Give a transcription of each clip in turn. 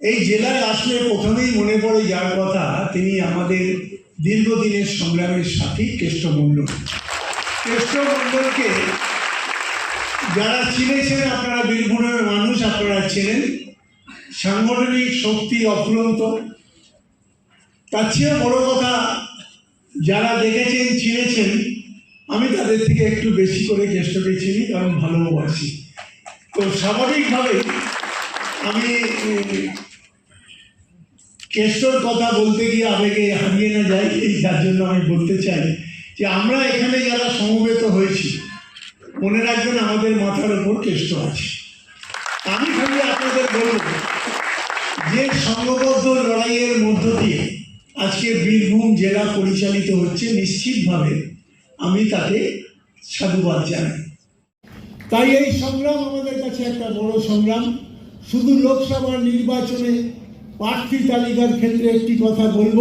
এই জেলায় আসলে প্রথমেই মনে পড়ে যার কথা, তিনি আমাদের দীর্ঘদিনের সংগ্রামের সাথী কেষ্টমণ্ডল। কেষ্টমণ্ডলকে যারা চিনেছেন, আপনারা বীরভূমের মানুষ, আপনারা চেনেন। সাংগঠনিক শক্তি অফুরন্ত। তার চেয়ে বড় কথা, যারা দেখেছেন, চিনেছেন, আমি তাদের থেকে একটু বেশি করে কেষ্টকে চিনি, কারণ ভালোবাসি তো স্বাভাবিকভাবেই আমি কেষ্টর কথা বলতে গিয়ে আবেগে হারিয়ে না যাই, এই যার জন্য আমি বলতে চাই যে আমরা এখানে যারা সমবেত হয়েছি, মনে রাখবেন আমাদের মাথার উপর কেষ্ট আছে। আমি খালি আপনাদের বলব, যে সংঘবদ্ধ লড়াইয়ের মধ্য দিয়ে আজকে বীরভূম জেলা পরিচালিত হচ্ছে, নিশ্চিতভাবে আমি তাকে সাধুবাদ জানাই। তাই এই সংগ্রাম আমাদের কাছে একটা বড় সংগ্রাম। শুধু লোকসভার নির্বাচনে প্রার্থী তালিকার ক্ষেত্রে একটি কথা বলব।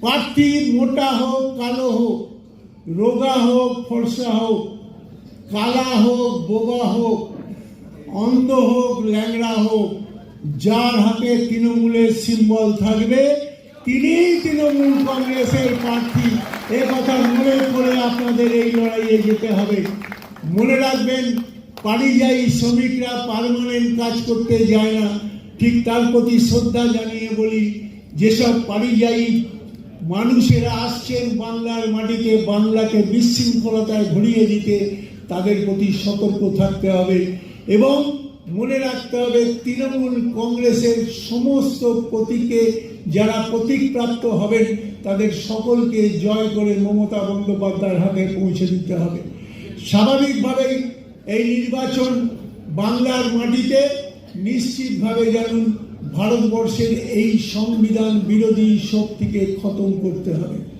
প্রার্থী মোটা হোক, কালো হোক, রোগা হোক, ফর্সা হোক, কালা হোক, বোবা হোক, অন্ধ হোক, ল্যাংড়া হোক, যার হাতে তৃণমূলের সিম্বল থাকবে, তিনিই তৃণমূল কংগ্রেসের প্রার্থী। এ কথা মনে করে আপনাদের এই লড়াইয়ে যেতে হবে। মনে রাখবেন পারিযায়ী শ্রমিকরা পার্মানেন্ট কাজ করতে যায় না। ঠিক তার প্রতি শ্রদ্ধা জানিয়ে বলি, যেসব পারিযায়ী মানুষেরা আসছেন বাংলার মাটিতে, বাংলাকে বিশৃঙ্খলতায় ঘুরিয়ে দিতে, তাদের প্রতি সতর্ক থাকতে হবে এবং মনে রাখতে হবে তৃণমূল কংগ্রেসের সমস্ত প্রতীকে যারা প্রতীকপ্রাপ্ত হবেন, তাদের সকলকে জয় করে মমতা বন্দ্যোপাধ্যায়ের হাতে পৌঁছে দিতে হবে। স্বাভাবিকভাবেই এই নির্বাচন বাংলার মাটিতে নিশ্চিতভাবে জানুন ভারতবর্ষের এই সংবিধান বিরোধী শক্তিকে খতম করতে হবে।